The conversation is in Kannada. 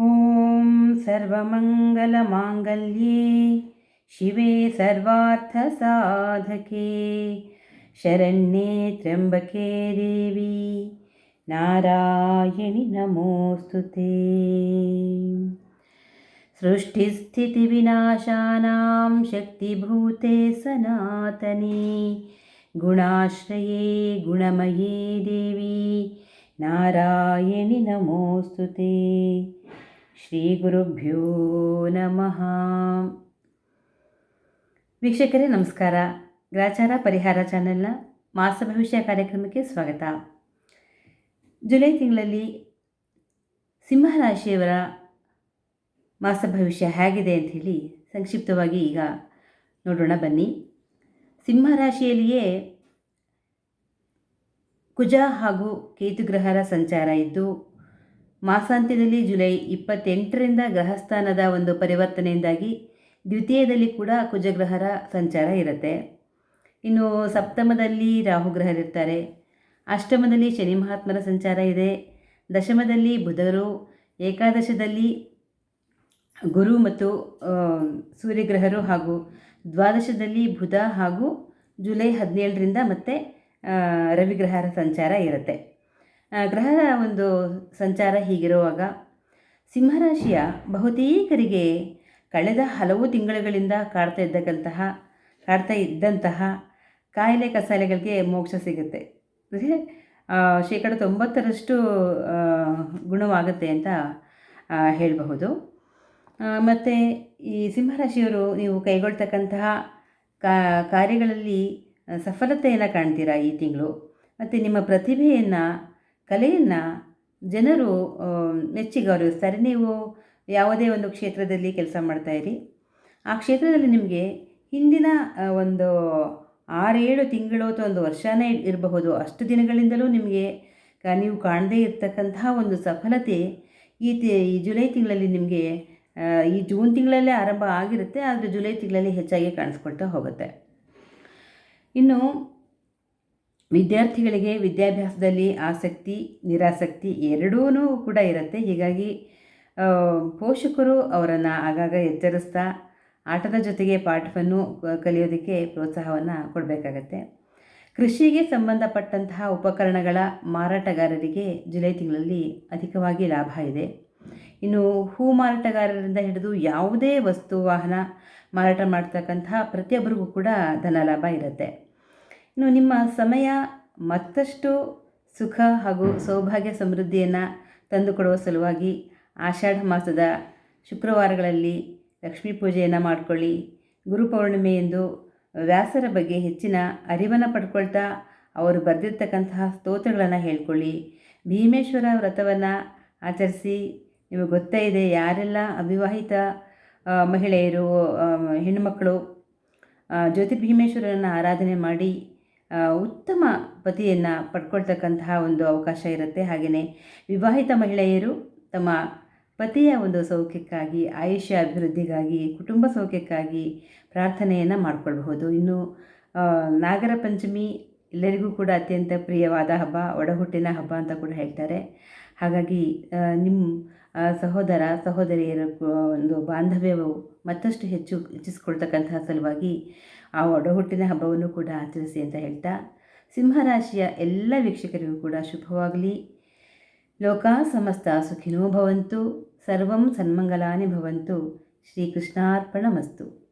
ॐ सर्वमङ्गलमाङ्गल्ये शिवे सर्वार्थसाधके शरण्ये त्र्यम्बके देवी नारायणि नमोऽस्तु ते। सृष्टिस्थितिविनाशानां शक्तिभूते सनातने गुणाश्रये गुणमये देवी नारायणि नमोऽस्तु ते। ಗುರುಭ್ಯೋ ನಮಃ. ವೀಕ್ಷಕರೇ, ನಮಸ್ಕಾರ. ಗ್ರಾಚಾರ ಪರಿಹಾರ ಚಾನೆಲ್ನ ಮಾಸ ಭವಿಷ್ಯ ಕಾರ್ಯಕ್ರಮಕ್ಕೆ ಸ್ವಾಗತ. ಜುಲೈ ತಿಂಗಳಲ್ಲಿ ಸಿಂಹರಾಶಿಯವರ ಮಾಸ ಭವಿಷ್ಯ ಹೇಗಿದೆ ಅಂಥೇಳಿ ಸಂಕ್ಷಿಪ್ತವಾಗಿ ಈಗ ನೋಡೋಣ, ಬನ್ನಿ. ಸಿಂಹರಾಶಿಯಲ್ಲಿಯೇ ಕುಜ ಹಾಗೂ ಕೇತುಗ್ರಹರ ಸಂಚಾರ ಇದ್ದು ಮಾಸಾಂತ್ಯದಲ್ಲಿ ಜುಲೈ ಇಪ್ಪತ್ತೆಂಟರಿಂದ ಗ್ರಹಸ್ಥಾನದ ಒಂದು ಪರಿವರ್ತನೆಯಿಂದಾಗಿ ದ್ವಿತೀಯದಲ್ಲಿ ಕೂಡ ಕುಜಗ್ರಹರ ಸಂಚಾರ ಇರುತ್ತೆ. ಇನ್ನು ಸಪ್ತಮದಲ್ಲಿ ರಾಹುಗ್ರಹರಿರ್ತಾರೆ. ಅಷ್ಟಮದಲ್ಲಿ ಶನಿ ಮಹಾತ್ಮರ ಸಂಚಾರ ಇದೆ. ದಶಮದಲ್ಲಿ ಬುಧರು, ಏಕಾದಶದಲ್ಲಿ ಗುರು ಮತ್ತು ಸೂರ್ಯಗ್ರಹರು ಹಾಗೂ ದ್ವಾದಶದಲ್ಲಿ ಬುಧ ಹಾಗೂ ಜುಲೈ ಹದಿನೇಳರಿಂದ ಮತ್ತೆ ರವಿಗ್ರಹರ ಸಂಚಾರ ಇರುತ್ತೆ. ಗ್ರಹದ ಒಂದು ಸಂಚಾರ ಹೀಗಿರುವಾಗ ಸಿಂಹರಾಶಿಯ ಬಹುತೇಕರಿಗೆ ಕಳೆದ ಹಲವು ತಿಂಗಳುಗಳಿಂದ ಕಾಡ್ತಾ ಇದ್ದಕ್ಕಂತಹ, ಕಾಡ್ತಾ ಇದ್ದಂತಹ ಕಾಯಿಲೆ ಕಸಾಲೆಗಳಿಗೆ ಮೋಕ್ಷ ಸಿಗುತ್ತೆ. ಅಂದರೆ ಶೇಕಡ ತೊಂಬತ್ತರಷ್ಟು ಗುಣವಾಗುತ್ತೆ ಅಂತ ಹೇಳಬಹುದು. ಮತ್ತು ಈ ಸಿಂಹರಾಶಿಯವರು ನೀವು ಕೈಗೊಳ್ತಕ್ಕಂತಹ ಕಾರ್ಯಗಳಲ್ಲಿ ಸಫಲತೆಯನ್ನು ಕಾಣ್ತೀರಾ ಈ ತಿಂಗಳು? ಮತ್ತು ನಿಮ್ಮ ಪ್ರತಿಭೆಯನ್ನು ಕಲೆಯನ್ನು ಜನರು ಮೆಚ್ಚಿ ಗೌರವಿಸ್ತಾರೆ ನೀವು ಯಾವುದೇ ಒಂದು ಕ್ಷೇತ್ರದಲ್ಲಿ ಕೆಲಸ ಮಾಡ್ತಾಯಿರಿ ಆ ಕ್ಷೇತ್ರದಲ್ಲಿ ನಿಮಗೆ ಹಿಂದಿನ ಒಂದು ಆರೇಳು ತಿಂಗಳು ಅಥವಾ ಒಂದು ವರ್ಷನೇ ಇರಬಹುದು. ಅಷ್ಟು ದಿನಗಳಿಂದಲೂ ನಿಮಗೆ ನೀವು ಕಾಣದೇ ಇರತಕ್ಕಂತಹ ಒಂದು ಸಫಲತೆ ಈ ಈ ಜುಲೈ ತಿಂಗಳಲ್ಲಿ ನಿಮಗೆ ಈ ಜೂನ್ ತಿಂಗಳಲ್ಲೇ ಆರಂಭ ಆಗಿರುತ್ತೆ. ಆದರೆ ಜುಲೈ ತಿಂಗಳಲ್ಲಿ ಹೆಚ್ಚಾಗಿ ಕಾಣಿಸ್ಕೊಳ್ತಾ ಹೋಗುತ್ತೆ. ಇನ್ನು ವಿದ್ಯಾರ್ಥಿಗಳಿಗೆ ವಿದ್ಯಾಭ್ಯಾಸದಲ್ಲಿ ಆಸಕ್ತಿ, ನಿರಾಸಕ್ತಿ ಎರಡೂ ಕೂಡ ಇರುತ್ತೆ. ಹೀಗಾಗಿ ಪೋಷಕರು ಅವರನ್ನು ಆಗಾಗ ಎಚ್ಚರಿಸ್ತಾ, ಆಟದ ಜೊತೆಗೆ ಪಾಠವನ್ನು ಕಲಿಯೋದಕ್ಕೆ ಪ್ರೋತ್ಸಾಹವನ್ನು ಕೊಡಬೇಕಾಗತ್ತೆ. ಕೃಷಿಗೆ ಸಂಬಂಧಪಟ್ಟಂತಹ ಉಪಕರಣಗಳ ಮಾರಾಟಗಾರರಿಗೆ ಜುಲೈ ತಿಂಗಳಲ್ಲಿ ಅಧಿಕವಾಗಿ ಲಾಭ ಇದೆ. ಇನ್ನು ಹೂ ಮಾರಾಟಗಾರರಿಂದ ಹಿಡಿದು ಯಾವುದೇ ವಸ್ತು, ವಾಹನ ಮಾರಾಟ ಮಾಡ್ತಕ್ಕಂತಹ ಪ್ರತಿಯೊಬ್ಬರಿಗೂ ಕೂಡ ಧನ ಲಾಭ ಇರುತ್ತೆ. ಇನ್ನು ನಿಮ್ಮ ಸಮಯ ಮತ್ತಷ್ಟು ಸುಖ ಹಾಗೂ ಸೌಭಾಗ್ಯ ಸಮೃದ್ಧಿಯನ್ನು ತಂದುಕೊಡುವ ಸಲುವಾಗಿ ಆಷಾಢ ಮಾಸದ ಶುಕ್ರವಾರಗಳಲ್ಲಿ ಲಕ್ಷ್ಮೀ ಪೂಜೆಯನ್ನು ಮಾಡಿಕೊಳ್ಳಿ. ಗುರುಪೌರ್ಣಿಮೆಯೆಂದು ವ್ಯಾಸರ ಬಗ್ಗೆ ಹೆಚ್ಚಿನ ಅರಿವನ್ನು ಪಡ್ಕೊಳ್ತಾ ಅವರು ಬರೆದಿರ್ತಕ್ಕಂತಹ ಸ್ತೋತ್ರಗಳನ್ನು ಹೇಳ್ಕೊಳ್ಳಿ. ಭೀಮೇಶ್ವರ ವ್ರತವನ್ನು ಆಚರಿಸಿ, ನಿಮಗೆ ಗೊತ್ತೇ ಇದೆ ಯಾರೆಲ್ಲ ಅವಿವಾಹಿತ ಮಹಿಳೆಯರು ಹೆಣ್ಣುಮಕ್ಕಳು ಜ್ಯೋತಿರ್ಭೀಮೇಶ್ವರನ್ನು ಆರಾಧನೆ ಮಾಡಿ ಉತ್ತಮ ಪತಿಯನ್ನು ಪಡ್ಕೊಳ್ತಕ್ಕಂತಹ ಒಂದು ಅವಕಾಶ ಇರುತ್ತೆ. ಹಾಗೆಯೇ ವಿವಾಹಿತ ಮಹಿಳೆಯರು ತಮ್ಮ ಪತಿಯ ಒಂದು ಸೌಖ್ಯಕ್ಕಾಗಿ, ಆಯುಷ್ಯ ಅಭಿವೃದ್ಧಿಗಾಗಿ, ಕುಟುಂಬ ಸೌಖ್ಯಕ್ಕಾಗಿ ಪ್ರಾರ್ಥನೆಯನ್ನು ಮಾಡಿಕೊಳ್ಬಹುದು. ಇನ್ನು ನಾಗರ ಪಂಚಮಿ ಎಲ್ಲರಿಗೂ ಕೂಡ ಅತ್ಯಂತ ಪ್ರಿಯವಾದ ಹಬ್ಬ, ಒಡಹುಟ್ಟಿನ ಹಬ್ಬ ಅಂತ ಕೂಡ ಹೇಳ್ತಾರೆ. ಹಾಗಾಗಿ ನಿಮ್ಮ ಸಹೋದರ, ಸಹೋದರಿಯರ ಒಂದು ಬಾಂಧವ್ಯವು ಮತ್ತಷ್ಟು ಹೆಚ್ಚು ಹೆಚ್ಚಿಸ್ಕೊಳ್ತಕ್ಕಂತಹ ಸಲುವಾಗಿ ಆ ಒಡಹುಟ್ಟಿನ ಹಬ್ಬವನ್ನು ಕೂಡ ಆಚರಿಸಿ ಅಂತ ಹೇಳ್ತಾ, ಸಿಂಹರಾಶಿಯ ಎಲ್ಲ ವೀಕ್ಷಕರಿಗೂ ಕೂಡ ಶುಭವಾಗಲಿ. ಲೋಕ ಸಮಸ್ತ ಸುಖಿನೋ ಭವಂತು, ಸರ್ವಂ ಸನ್ಮಂಗಲಾನಿ ಭವಂತು ಶ್ರೀಕೃಷ್ಣಾರ್ಪಣ ಮಸ್ತು